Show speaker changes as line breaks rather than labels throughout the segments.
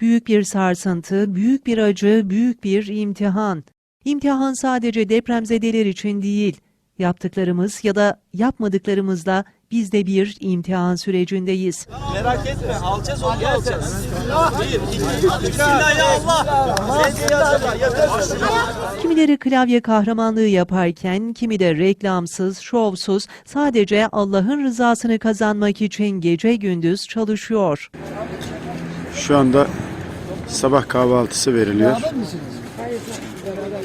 Büyük bir sarsıntı, büyük bir acı, büyük bir imtihan. İmtihan sadece depremzedeler için değil. Yaptıklarımız ya da yapmadıklarımızla biz de bir imtihan sürecindeyiz.
Merak etme alacağız onu alacağız.
Kimileri klavye kahramanlığı yaparken, kimi de reklamsız, şovsuz, sadece Allah'ın rızasını kazanmak için gece gündüz çalışıyor.
Şu anda sabah kahvaltısı veriliyor.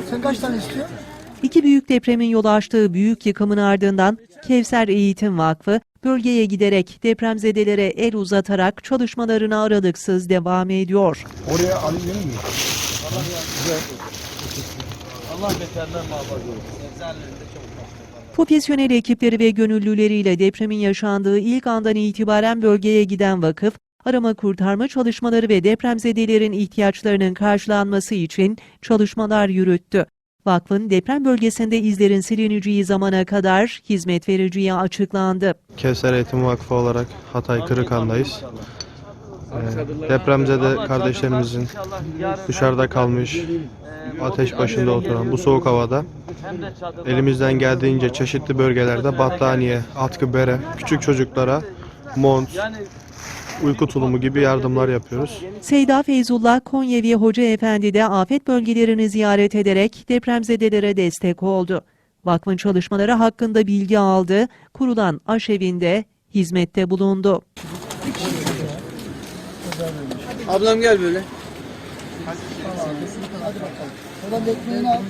Sen kaç tane istiyorsun?
İki büyük depremin yol açtığı büyük yıkımın ardından Kevser Eğitim Vakfı bölgeye giderek depremzedelere el uzatarak çalışmalarına aralıksız devam ediyor.
Oraya alayım mi?
Allah beterden muhafaza
Profesyonel ekipleri ve gönüllüleriyle depremin yaşandığı ilk andan itibaren bölgeye giden vakıf, arama kurtarma çalışmaları ve depremzedelerin ihtiyaçlarının karşılanması için çalışmalar yürüttü. Vakfın deprem bölgesinde izlerin silineceği zamana kadar hizmet vereceği açıklandı.
Kevser Eğitim Vakfı olarak Hatay Kırıkhan'dayız. Ee, depremzede kardeşlerimizin dışarıda kalmış, ateş başında oturan bu soğuk havada elimizden geldiğince çeşitli bölgelerde battaniye, atkı bere, küçük çocuklara mont, uyku tulumu gibi yardımlar yapıyoruz.
Seyda Feyzullah Konyevi Hoca Efendi de afet bölgelerini ziyaret ederek depremzedelere destek oldu. Vakfın çalışmaları hakkında bilgi aldı, kurulan aşevinde hizmette bulundu.
Ablam gel böyle.
Oradan ekmeğini al.